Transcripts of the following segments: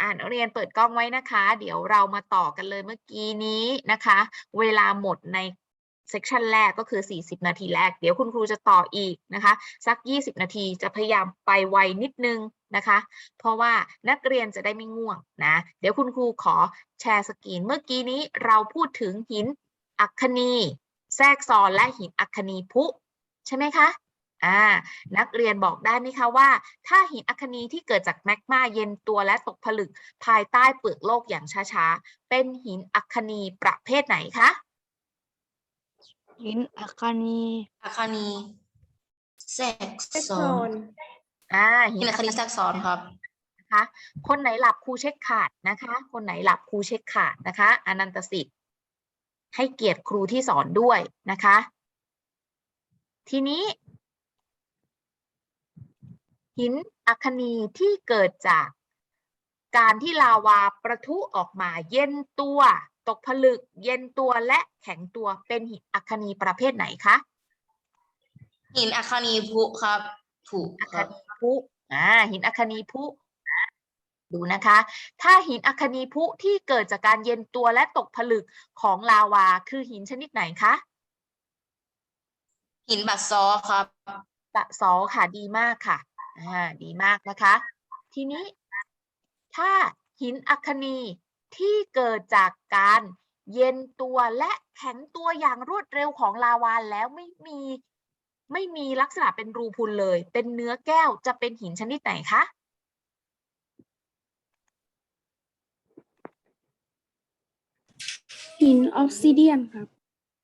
อ่านเรียนเปิดกล้องไว้นะคะ เดี๋ยวเรามาต่อกันเลยเมื่อกี้นี้นะคะ เวลาหมดในเซกชันแรกก็คือ 40 นาทีแรก เดี๋ยวคุณครูจะต่ออีกนะคะ สัก 20 นาทีจะพยายามไปไวนิดนึงนะคะ เพราะว่านักเรียนจะได้ไม่ง่วงนะ เดี๋ยวคุณครูขอแชร์สกรีน เมื่อกี้นี้เราพูดถึงหินอัคนี แทรกซ้อนและหินอัคคนีพุ ใช่ไหมคะ อ่านักเรียนบอกได้ไหมคะว่า ถ้าหินอัคคนีที่เกิดจากแมกมาเย็นตัวและตกผลึกภายใต้เปลือกโลกอย่างช้าๆ เป็นหินอัคคนีประเภทไหนคะ หินอัคคนีอาคานีแทรกแทรกซ้ซ้ออนนอ่าหิหินนอัอาคคาคนีนีแทรกซ้อนครับ นะคะ คนไหนหลับครูเช็คขาดนะคะ คนไหนหลับครูเช็คขาดนะคะ อนันตสิทธิ์ให้เกียรติครูที่สอนด้วยนะคะ ทีนี้ หินอัคคนีที่เกิดจาก การที่ลาวาประทุออกมาเย็นตัว ตกผลึก เย็นตัวและแข็งตัวเป็นหินอัคคนีประเภทไหนคะหินอาคานีพุครับถูกอัคคครับนีพุอ่าหินอัคคนีพุดูนะคะ ถ้าหินอัคคนีพุที่เกิดจากการเย็นตัวและตกผลึกของลาวาคือหินชนิดไหนคะ หินบัดซอครับตะซอค่ะดีมากค่ะ อ่าดีมากนะคะ ทีนี้ถ้าหินอัคคนีที่เกิดจากการเย็นตัวและแข็งตัวอย่างรวดเร็วของลาวาแล้วไม่มีไม่มีลักษณะเป็นรูพุนเลย เป็นเนื้อแก้วจะเป็นหินชนิดไหนคะหินออฟซิเดียมครับ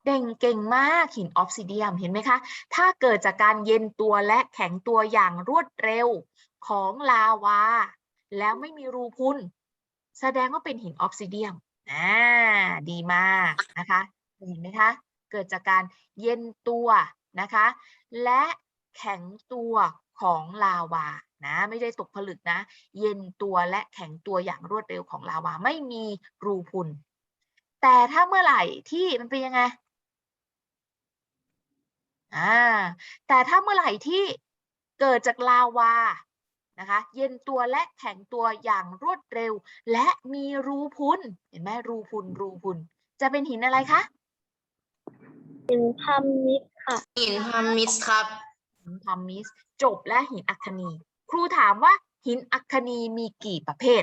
เก่งเก่งมากหินออฟซิเดียมเห็นไหมคะ ถ้าเกิดจากการเย็นตัวและแข็งตัวอย่างรวดเร็วของลาวา แล้วไม่มีรูพุนแสดงว่าเป็นหินออฟซิเดียมอ่าดีมากนะคะเห็นไหมคะ เกิดจากการเย็นตัวนะคะ และแข็งตัวของลาวานะไม่ได้ตกผลึกนะ เย็นตัวและแข็งตัวอย่างรวดเร็วของลาวาไม่มีรูพุนแต่ถ้าเมื่อไหร่ที่มันเป็นยังไง อ่าแต่ถ้าเมื่อไหร่ที่เกิดจากลาวานะคะเย็นตัวและแข็งตัวอย่างรวดเร็ว และมีรูพุนเห็นไหมรูพุนรูพุน จะเป็นหินอะไรคะหินพามิดค่ะหินฮามิสครับหินพามิสจบและหินอัคคนี ครูถามว่าหินอัคคนีมีกี่ประเภท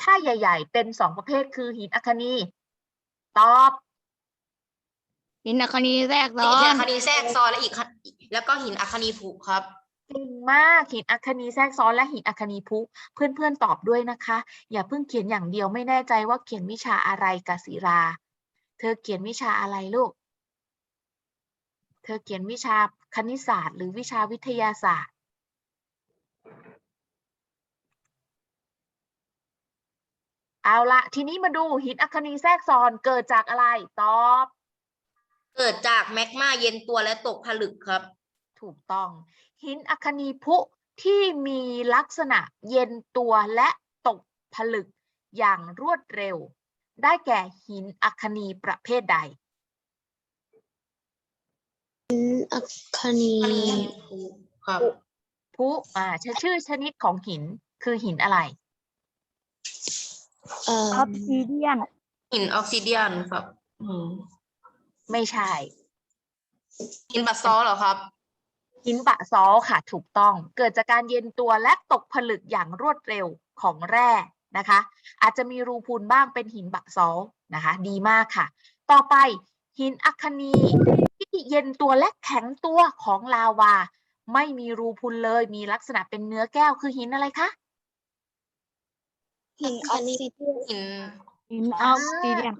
ถ้าใหญ่ ๆ เป็นสองประเภทคือหินอัคคนี ตอบ หินอัคคนีแทรกซ้อหินนอาคานีแทรกซ้อนและอีกค่ะแล้วก็หินอาคานีพุครับ เก่งมากหินอัคคนีแทรกซ้อนและหินอัคคนีพุเพื่อนๆตอบด้วยนะคะ อย่าเพิ่งเขียนอย่างเดียวไม่แน่ใจว่าเขียนวิชาอะไรกศิรา เธอเขียนวิชาอะไรลูก เธอเขียนวิชาคณิตศาสตร์ หรือวิชาวิทยาศาสตร์ เอาละทีนี้มาดูหินอัคคนีแทรกซ้อนเกิดจากอะไรตอบ เกิดจากแมกมาเย็นตัวและตกผลึกครับ ถูกต้อง หินอัคคนีพุ ที่มีลักษณะเย็นตัวและตกผลึกอย่างรวดเร็ว ได้แก่หินอัคคนีประเภทใดอัคคณีอันนี้พุครับพุอ่าชื่อชื่อชนิดของหินคือหินอะไร เอ่อออฟซิเดียนหินออกซิเดียนครับ อืม ไม่ใช่หินบัดซอเหรอครับ หินบะซอค่ะถูกต้อง เกิดจากการเย็นตัวและตกผลึกอย่างรวดเร็วของแร่นะคะ อาจจะมีรูพูนบ้างเป็นหินบะซอนะคะ ดีมากค่ะ ต่อไปหินอัคคนีที่เย็นตัวและแข็งตัวของลาวา ไม่มีรูพุนเลยมีลักษณะเป็นเนื้อแก้วคือหินอะไรคะ หินออฟซิเดียมหินหินออฟซิเดียน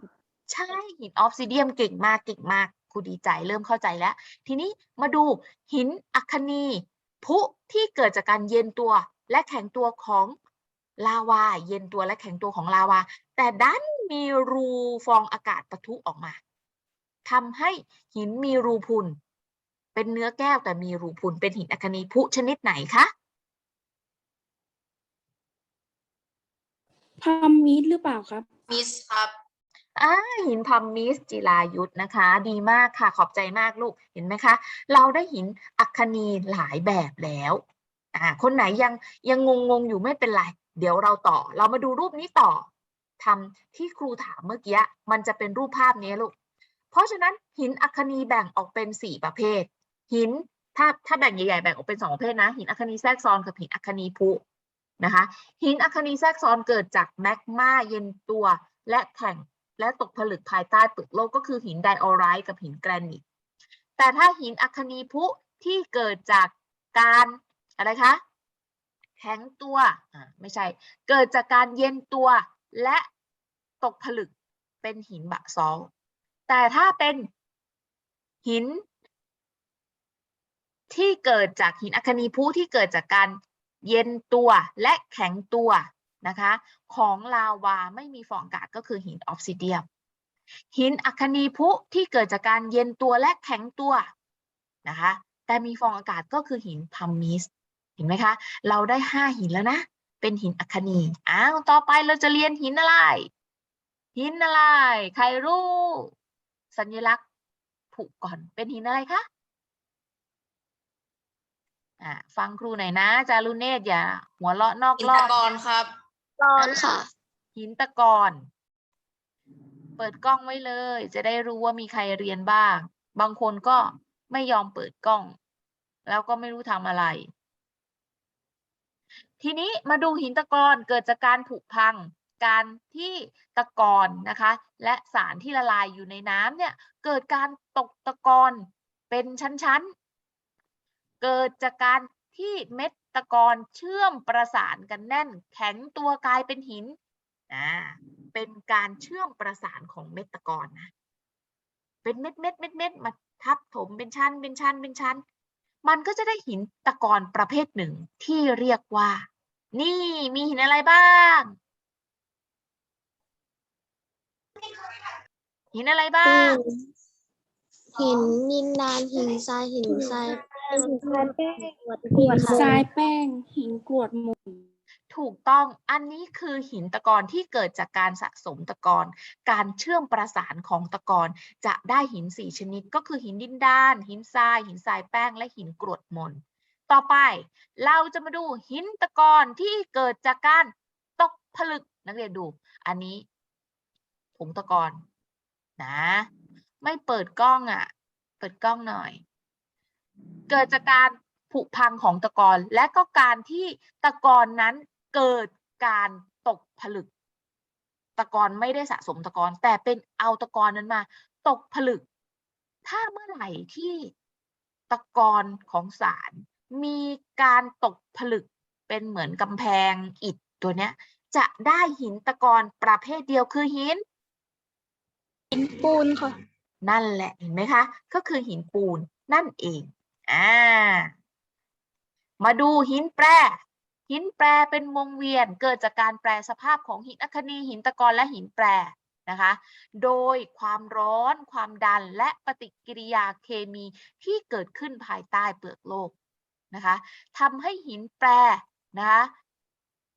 ใช่ หินออฟซิเดียมเก่งมากเก่งมากครูดีใจเริ่มเข้าใจแล้ว ทีนี้มาดูหินอัคคนีพุที่เกิดจากการเย็นตัวและแข็งตัวของลาวา เย็นตัวและแข็งตัวของลาวา แต่ดันมีรูฟองอากาศปะทุออกมาทำให้หินมีรูพุน เป็นเนื้อแก้วแต่มีรูพุน เป็นหินอัคคนีพุชนิดไหนคะพามิดหรือเปล่าครับ มิสครับ อ่าหินพัมมิสจิรายุทธนะคะ ดีมากค่ะขอบใจมากลูกเห็นไหมคะ เราได้หินอัคคนีหลายแบบแล้วอ่าคนไหนยังยังงงงๆอยู่ไม่เป็นไร เดี๋ยวเราต่อ เรามาดูรูปนี้ต่อทำที่ครูถามเมื่อกี้มันจะเป็นรูปภาพนี้ลูกเพราะฉะนั้นหินอัคคนีแบ่งออกเป็นสี่ประเภท หินถ้าถ้าแบ่งใหญ่ๆแบ่งออกเป็นสองประเภทนะ หินอัคคนีแทรกซ้อนกับหินอัคคนีพุนะคะ หินอัคคนีแทรกซ้อนเกิดจากแมกมาเย็นตัวและแข็ง และตกผลึกภายใต้เปลือกโลกก็คือหินไดออไรต์กับหินแกรนิต แต่ถ้าหินอัคนีพุที่เกิดจากการอะไรคะ แข็งตัวอ่าไม่ใช่ เกิดจากการเย็นตัวและตกผลึกเป็นหินบะซอลแต่ถ้าเป็นหิน ที่เกิดจากหินอัคคนีพุที่เกิดจากการเย็นตัวและแข็งตัว นะคะของลาวาไม่มีฟองอากาศก็คือหินออฟซิเดียมหินอัคนีพุที่เกิดจากการเย็นตัวและแข็งตัวนะคะแต่มีฟองอากาศก็คือหินพัมมิสเห็นไหมคะ เราได้ห้าหินแล้วนะ เป็นหินอัคนีอ้าวต่อไปเราจะเรียนหินอะไร หินอะไร ใครรู้ สัญลักษณ์ผูกก่อนเป็นหินอะไรคะอ่าฟังครูหน่อยนะ จารุเนศอย่าหัวเราะนอกหินรอตะบกอนครับ ร้อนค่ะหินตะกอน เปิดกล้องไว้เลย จะได้รู้ว่ามีใครเรียนบ้าง บางคนก็ไม่ยอมเปิดกล้อง แล้วก็ไม่รู้ทำอะไร ทีนี้มาดูหินตะกอนเกิดจากการผุพัง การที่ตะกอนนะคะ และสารที่ละลายอยู่ในน้ำเนี่ย เกิดการตกตะกอนเป็นชั้นๆ เกิดจากการที่เม็ด ตะกอนเชื่อมประสานกันแน่น แข็งตัวกลายเป็นหินอ่าเป็นการเชื่อมประสานของเม็ดตะกอนนะเป็นเม็ดเม็ดเม็ดเม็ดมาทับถมเป็นชั้นเป็นชั้นเป็นชั้น มันก็จะได้หินตะกอนประเภทหนึ่งที่เรียกว่า นี่มีหินอะไรบ้าง หินอะไรบ้าง หินนินดานหินทรายหินทราย หินทรายแป้งหินทรายแป้ง หินกรวดหมุนถูกต้อง อันนี้คือหินตะกอนที่เกิดจากการสะสมตะกอน การเชื่อมประสานของตะกอนจะได้หินสี่ชนิดก็คือหินดินดาน หินทราย หินทรายแป้ง และหินกรวดมน ต่อไป เราจะมาดูหินตะกอนที่เกิดจากการตกผลึกนักเรียนดู อันนี้ผงตะกอนนะ ไม่เปิดกล้องอะ เปิดกล้องหน่อย เกิดจากการผุพังของตะกอนและก็การที่ตะกอนนั้นเกิดการตกผลึก ตะกอนไม่ได้สะสมตะกอนแต่เป็นเอาตะกอนนั้นมา ตกผลึก ถ้าเมื่อไหร่ที่ตะกอนของสาร มีการตกผลึกเป็นเหมือนกำแพงอิฐตัวเนี้ย จะได้หินตะกอนประเภทเดียวคือหิน หินปูนค่ะ นั่นแหละเห็นไหมคะ ก็คือหินปูนนั่นเอง อ่า มาดูหินแปร หินแปรเป็นวงเวียนเกิดจากการแปรสภาพของหินอัคคนีหินตะกอนและหินแปรนะคะ โดยความร้อน ความดัน และปฏิกิริยาเคมีที่เกิดขึ้นภายใต้เปลือกโลกนะคะทำให้หินแปรนะคะ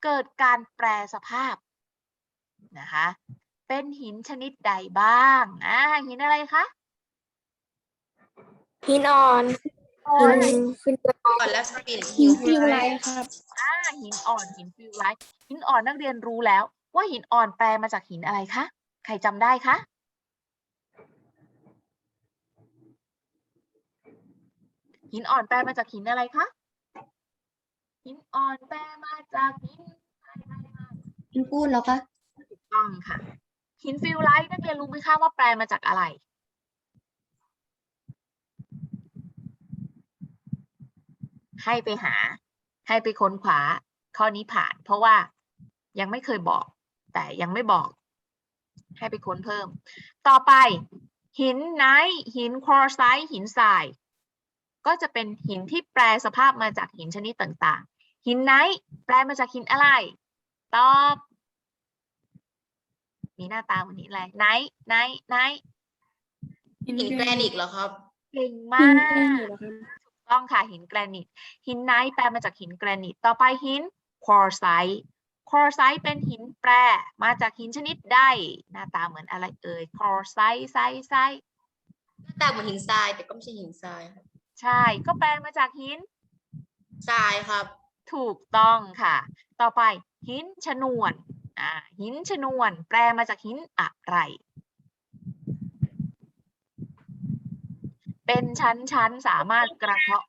เกิดการแปรสภาพนะคะเป็นหินชนิดใดบ้างอ่าหินอะไรคะ หินอ่อน หินฟินก่อนแล้วสปินหินฟิวไลท์ครับอ่าหินอ่อนหินฟิวไลท์หินอ่อนนักเรียนรู้แล้ว ว่าหินอ่อนแปลมาจากหินอะไรคะใครจำได้คะหินอ่อนแปลมาจากหินอะไรคะหินอ่อนแปลมาจากหินอะไรมาหินปูนเหรอคะถูกต้องค่ะหินฟิวไลท์นักเรียนรู้ไหมคะว่าแปลมาจากอะไร ให้ไปหา ให้ไปค้นคว้าข้อนี้ผ่าน เพราะว่ายังไม่เคยบอก แต่ยังไม่บอก ให้ไปค้นเพิ่ม ต่อไป หินไนท์หินคอร์ไซต์หินทราย ก็จะเป็นหินที่แปลสภาพมาจากหินชนิดต่างๆ หินไนท์แปลมาจากหินอะไร ตอบ มีหน้าตาเหมือนหินอะไรไนท์ไนท์ไนท์หินแกรนิตเหรอครับ เก่งหิมานแก รกนิตเหรอคะต้องค่ะหินแกรนิต หินไนท์แปลมาจากหินแกรนิต ต่อไปหินควอร์ไซต์ควอร์ไซต์เป็นหินแปรมาจากหินชนิดใดหน้าตาเหมือนอะไรเอ่ยควอร์ไซต์ไซต์ไซต์หน้าตาเหมือนหินทรายแต่ก็ไม่ใช่หินทรายครับใช่ก็แปลมาจากหินทรายครับ ถูกต้องค่ะ ต่อไปหินชนวนอ่าหินชนวน แปลมาจากหินอะไร เป็นชั้นๆสามารถกระเทาะ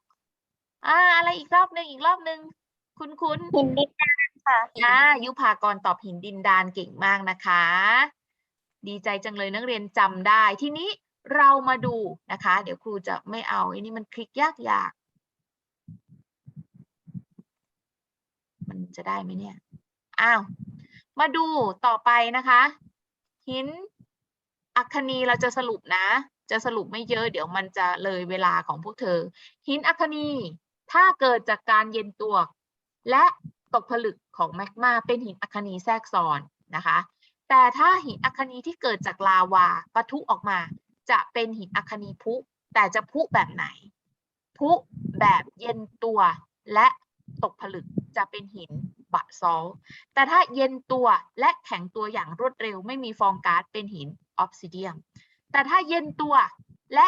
อ่า อะไรอีกรอบหนึ่งอีกรอบหนึ่งคุณคุณหินดินดานค่ะอ่ายุพากรตอบหินดินดานเก่งมากนะคะ ดีใจจังเลยนักเรียนจำได้ ทีนี้เรามาดูนะคะ เดี๋ยวครูจะไม่เอาไอ้นี่มันคลิกยากยากๆมันจะได้ไหมเนี่ย อ้าว มาดูต่อไปนะคะ หินอัคคนีเราจะสรุปนะ จะสรุปไม่เยอะเดี๋ยวมันจะเลยเวลาของพวกเธอ หินอัคนีถ้าเกิดจากการเย็นตัว และตกผลึกของแมกมาเป็นหินอัคนีแทรกซ้อนนะคะ แต่ถ้าหินอัคนีที่เกิดจากลาวาปะทุออกมา จะเป็นหินอัคนีพุ แต่จะพุแบบไหน พุแบบเย็นตัวและตกผลึกจะเป็นหินบะซอลแต่ถ้าเย็นตัวและแข็งตัวอย่างรวดเร็วไม่มีฟองก๊าซเป็นหินออฟซิเดียม แต่ถ้าเย็นตัวและ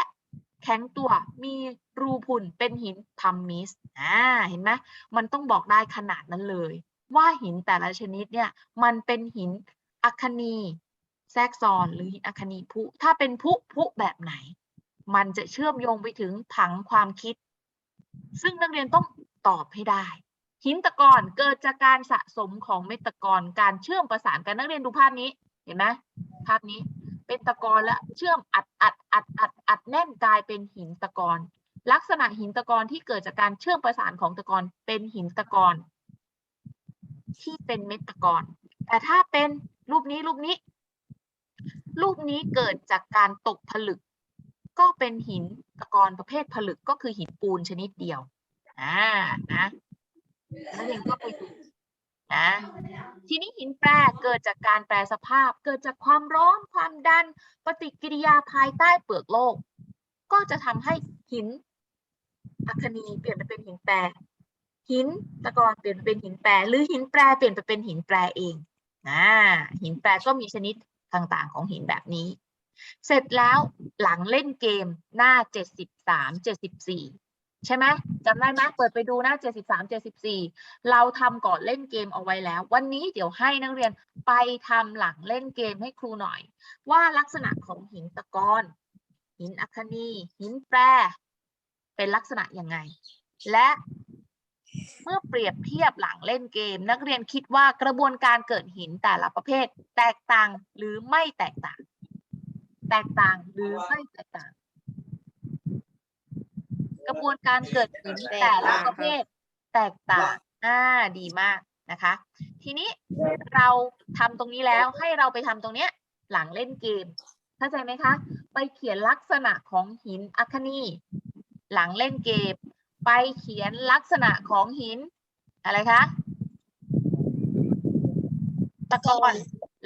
แข็งตัวมีรูพุนเป็นหินพัมมิสอ่าเห็นไหมมันต้องบอกได้ขนาดนั้นเลย ว่าหินแต่ละชนิดเนี่ยมันเป็นหินอัคนีแทรกซ้อนหรือหินอัคคนีพุถ้าเป็นพุพุแบบไหน มันจะเชื่อมโยงไปถึงผังความคิด ซึ่งนักเรียนต้องตอบให้ได้ หินตะกอนเกิดจากการสะสมของเม็ดตะกอนการเชื่อมประสานกันนักเรียนดูภาพนี้เห็นไหมภาพนี้ เป็นตะกอนและเชื่อมอัดอัดอัดอัดอัดแน่นกลายเป็นหินตะกอนลักษณะหินตะกอนที่เกิดจากการเชื่อมประสานของตะกอนเป็นหินตะกอนที่เป็นเม็ดตะกอนแต่ถ้าเป็นรูปนี้รูปนี้ รูปนี้เกิดจากการตกผลึก ก็เป็นหินตะกอนประเภทผลึกก็คือหินปูนชนิดเดียวอ่านะนักเรียนก็ไปดูนะ ทีนี้หินแปรเกิดจากการแปรสภาพ เกิดจากความร้อนความดัน ปฏิกิริยาภายใต้เปลือกโลก ก็จะทำให้หินอัคคนีเปลี่ยนไปเป็นหินแปรหินตะกอนเปลี่ยนไปเป็นหินแปรหรือหินแปรเปลี่ยนไปเป็นหินแปรเองนะหินแปรก็มีชนิดต่างๆ ของหินแบบนี้ เสร็จแล้วหลังเล่นเกมหน้า 73 74 ใช่ไหมจำได้ไหมเปิดไปดูหน้า 73 74 เราทำก่อนเล่นเกมเอาไว้แล้ว วันนี้เดี๋ยวให้นักเรียนไปทำหลังเล่นเกมให้ครูหน่อย ว่าลักษณะของหินตะกอนหินอัคคนีหินแปร เป็นลักษณะยังไง และเมื่อเปรียบเทียบหลังเล่นเกม นักเรียนคิดว่ากระบวนการเกิดหินแต่ละประเภท แตกต่างหรือไม่แตกต่าง แตกต่างหรือไม่แตกต่าง กระบวนการเกิดหินแต่ละประเภทแตกต่างอ่าดีมากนะคะ ทีนี้เราทำตรงนี้แล้วให้เราไปทำตรงเนี้ยหลังเล่นเกมเข้าใจไหมคะ ไปเขียนลักษณะของหินอัคคนีหลังเล่นเกม ไปเขียนลักษณะของหิน อะไรคะตะกอน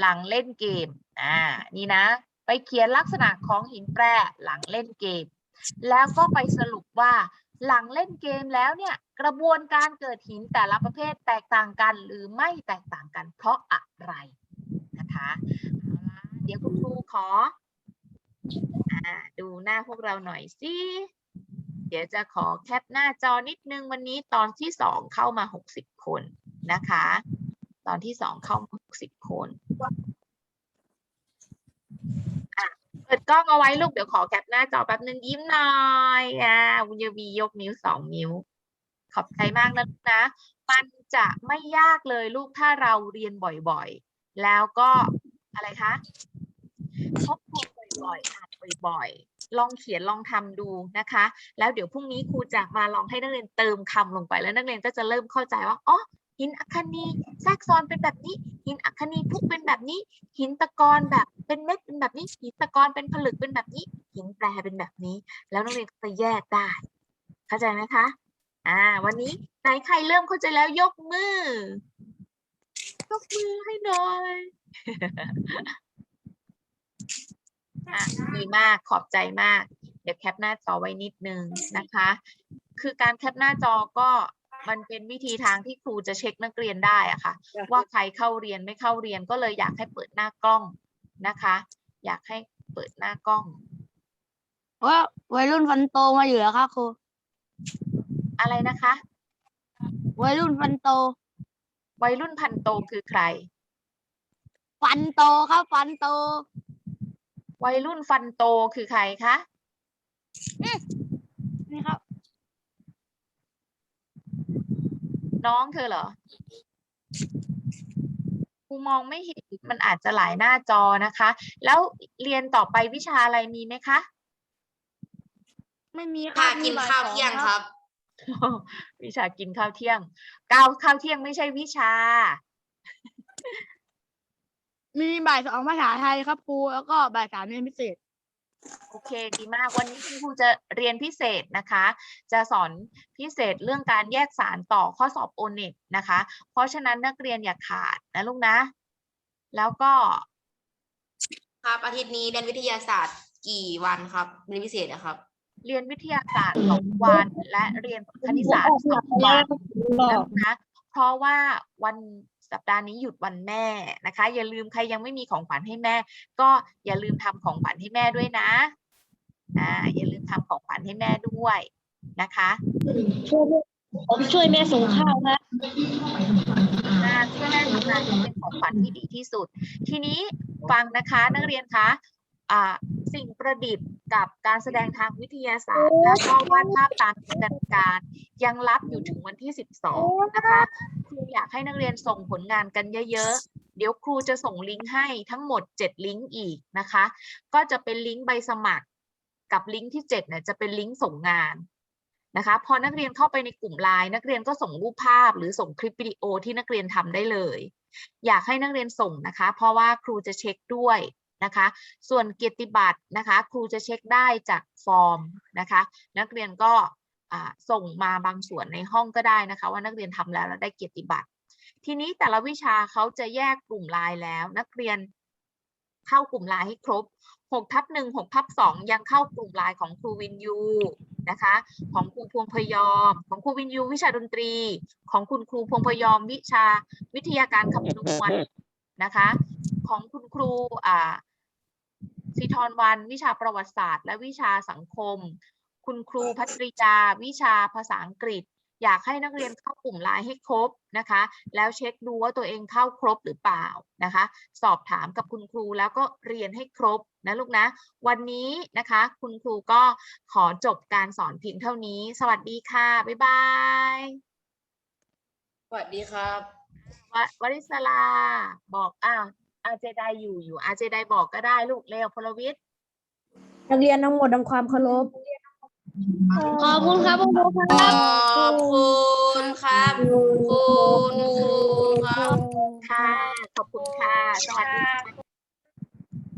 หลังเล่นเกม อ่า นี่นะ ไปเขียนลักษณะของหินแปรหลังเล่นเกม แล้วก็ไปสรุปว่าหลังเล่นเกมแล้วเนี่ยกระบวนการเกิดหินแต่ละประเภทแตกต่างกันหรือไม่แตกต่างกันเพราะอะไรนะคะเอาละเดี๋ยวคุณครูขออดูหน้าพวกเราหน่อยสิเดี๋ยวจะขอแคปหน้าจอนิดนึงวันนี้ตอนที่สองเข้ามาหกสิบคนนะคะ ตอนที่สองเข้ามาหกสิบคน เปิดกล้องเอาไว้ลูกเดี๋ยวขอแคปหน้าจอแป๊บนึงยิ้มหน่อยอ่าวุญยวียกนิ้วสองนิ้ว ขอบใจมากนะลูกนะ มันจะไม่ยากเลยลูกถ้าเราเรียนบ่อยๆ แล้วก็อะไรคะทบทวนบ่อยๆอ่านบ่อยๆ ลองเขียนลองทำดูนะคะ แล้วเดี๋ยวพรุ่งนี้ครูจะมาลองให้นักเรียนเติมคำลงไป แล้วนักเรียนก็จะเริ่มเข้าใจว่าอ๋อหินอัคนีแทรกซ้อนเป็นแบบนี้ หินอัคคนีพุกเป็นแบบนี้ หินตะกอนแบบ เป็นเม็ดเป็นแบบนี้หินตะกอนเป็นผลึกเป็นแบบนี้หินแปรเป็นแบบนี้ แล้วนักเรียนก็จะแยกได้ เข้าใจไหมคะอ่า วันนี้ไหนใครเริ่มเข้าใจแล้วยกมือยกมือให้หน่อยอะดีมากขอบใจมาก เดี๋ยวแคปหน้าจอไว้นิดนึงนะคะ คือการแคปหน้าจอก็มันเป็นวิธีทางที่ครูจะเช็คนักเรียนได้อะค่ะ ว่าใครเข้าเรียนไม่เข้าเรียนก็เลยอยากให้เปิดหน้ากล้อง นะคะ อยากให้เปิดหน้ากล้องว่าวัยรุ่นฟันโตมาอยู่แล้วค่ะครูอะไรนะคะ วัยรุ่นฟันโต วัยรุ่นพันโตคือใคร ฟันโตครับฟันโต วัยรุ่นฟันโตคือใครคะนี่ครับ น้องเธอเหรอค รูมองไม่เห็นมันอาจจะหลายหน้าจอนะคะ แล้วเรียนต่อไปวิชาอะไรมีไหมคะ ไม่มีคพารับกินมีบ่ข้าวสอเที่ยงครับ วิชากินข้าวเที่ยงก้าวข้าวเที่ยงไม่ใช่วิชา มีบ่ายสองภาษาไทยครับครูแล้วก็บ่ายสามเรียนพิเศษ โอเคดีมากวันนี้คุณครูจะเรียนพิเศษนะคะ จะสอนพิเศษเรื่องการแยกสารต่อข้อสอบโอเน็ตนะคะ เพราะฉะนั้นนักเรียนอย่าขาดนะลูกนะ แล้วก็ ครับอาทิตย์นี้เรียนวิทยาศาสตร์กี่วันครับเรียนพิเศษนะครับ เรียนวิทยาศาสตร์สองวันและเรียนคณิตศาสตร์สองวันนะลูกนะเพราะว่าวัน สัปดาห์นี้หยุดวันแม่นะคะ อย่าลืมใครยังไม่มีของขวัญให้แม่ ก็อย่าลืมทำของขวัญให้แม่ด้วยนะอ่าอย่าลืมทำของขวัญให้แม่ด้วยนะคะผมช่วยแม่ส่งข้าวนะงานช่วยแม่ทำงานจะเป็นของขวัญที่ดีที่สุด ทีนี้ฟังนะคะนักเรียนคะ อ่าสิ่งประดิษฐ์กับการแสดงทางวิทยาศาสตร์ และก็วาดภาพตามจินตนาการยังรับอยู่ถึงวันที่ 12 นะคะครูอยากให้นักเรียนส่งผลงานกันเยอะๆ เดี๋ยวครูจะส่งลิงก์ให้ทั้งหมด 7 ลิงก์อีกนะคะ ก็จะเป็นลิงก์ใบสมัคร กับลิงก์ที่ 7 เนี่ยจะเป็นลิงก์ส่งงานนะคะพอนักเรียนเข้าไปในกลุ่มไลน์นักเรียนก็ส่งรูปภาพ หรือส่งคลิปวิดีโอที่นักเรียนทำได้เลย อยากให้นักเรียนส่งนะคะ เพราะว่าครูจะเช็คด้วย นะคะ ส่วนเกียรติบัตรนะคะ ครูจะเช็คได้จากฟอร์มนะคะ นักเรียนก็ส่งมาบางส่วนในห้องก็ได้นะคะ ว่านักเรียนทำแล้วแล้วได้เกียรติบัตร ทีนี้แต่ละวิชาเขาจะแยกกลุ่มไลน์แล้ว นักเรียนเข้ากลุ่มไลน์ให้ครบ6ทับ1 6ทับ2ยังเข้ากลุ่มไลน์ของครูวินยูนะคะ ของครูพวงพยอม ของครูวินยูวิชาดนตรี ของคุณครูพวงพยอม วิชาวิทยาการคำนวณนะคะ ของคุณครูอ่า สิทรวัน วิชาประวัติศาสตร์ และวิชาสังคม คุณครูพัตริยา วิชาภาษาอังกฤษ อยากให้นักเรียนเข้ากลุ่มไลน์ให้ครบนะคะ แล้วเช็คดูว่าตัวเองเข้าครบหรือเปล่านะคะ สอบถามกับคุณครูแล้วก็เรียนให้ครบนะลูกนะ วันนี้นะคะ คุณครูก็ขอจบการสอนเพียงเท่านี้ สวัสดีค่ะ บ๊ายบาย สวัสดีครับววริศลาบอกอ้าว อาเจไดอยู่อยู่ อาเจไดบอกก็ได้ลูกเร็วพลวิทย์นักเรียนทั้งหมดทำความเคารพขอบคุณครับคุณครูคขรับอบคุณครับคุณครูครับค่ะ ขอบคุณค่ะ สวัสดีค่ะ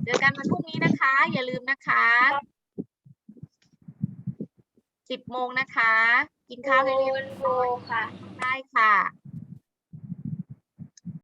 เจอกันวันพรุ่งนี้นะคะ อย่าลืมนะคะสิบโมงนะคะ กินข้าวให้เรียบร้อยค่ะ ได้ค่ะ